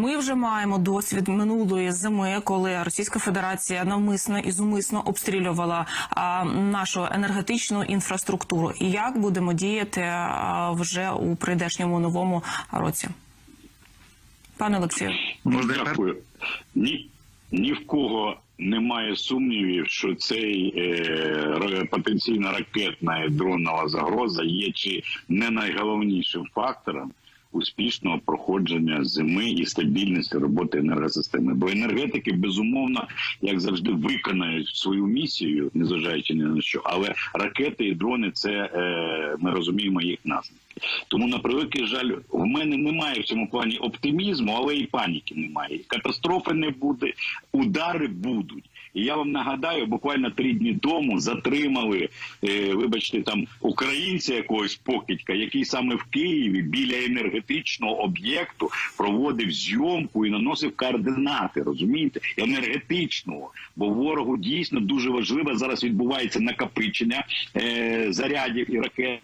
Ми вже маємо досвід минулої зими, коли Російська Федерація навмисно і зумисно обстрілювала а, нашу енергетичну інфраструктуру. І як будемо діяти а, вже у прийдешньому новому році? Пане Олексію. Дякую. Ні, ні в кого немає сумнівів, що цей е, потенційна ракетна і дронова загроза є чи не найголовнішим фактором успішного проходження зими і стабільності роботи енергосистеми. Бо енергетики безумовно, як завжди, виконають свою місію, незважаючи ні на що. Але ракети і дрони це е, ми розуміємо їх наслідки. Тому на превеликий жаль, в мене немає в цьому плані оптимізму, але і паніки немає. Катастрофи не буде, удари будуть. І я вам нагадаю, буквально три дні тому затримали, е, вибачте, там українця якогось покидька, який саме в Києві біля енергетичного об'єкту проводив зйомку і наносив координати, розумієте, енергетичного. Бо ворогу дійсно дуже важливо зараз відбувається накопичення е, зарядів і ракет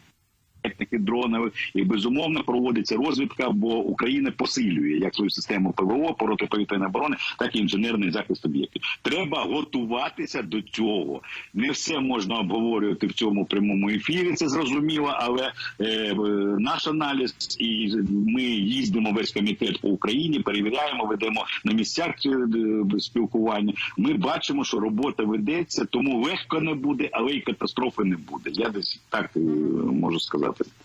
і дронових, і безумовно проводиться розвідка, бо Україна посилює як свою систему ПВО протиповітряної оборони, так і інженерний захист об'єктів. Треба готуватися до цього. Не все можна обговорювати в цьому прямому ефірі. Це зрозуміло, але е, наш аналіз, і ми їздимо весь комітет по Україні, перевіряємо, ведемо на місцях е, спілкування. Ми бачимо, що робота ведеться, тому легко не буде, але й катастрофи не буде. Я десь так е, можу сказати кулемети.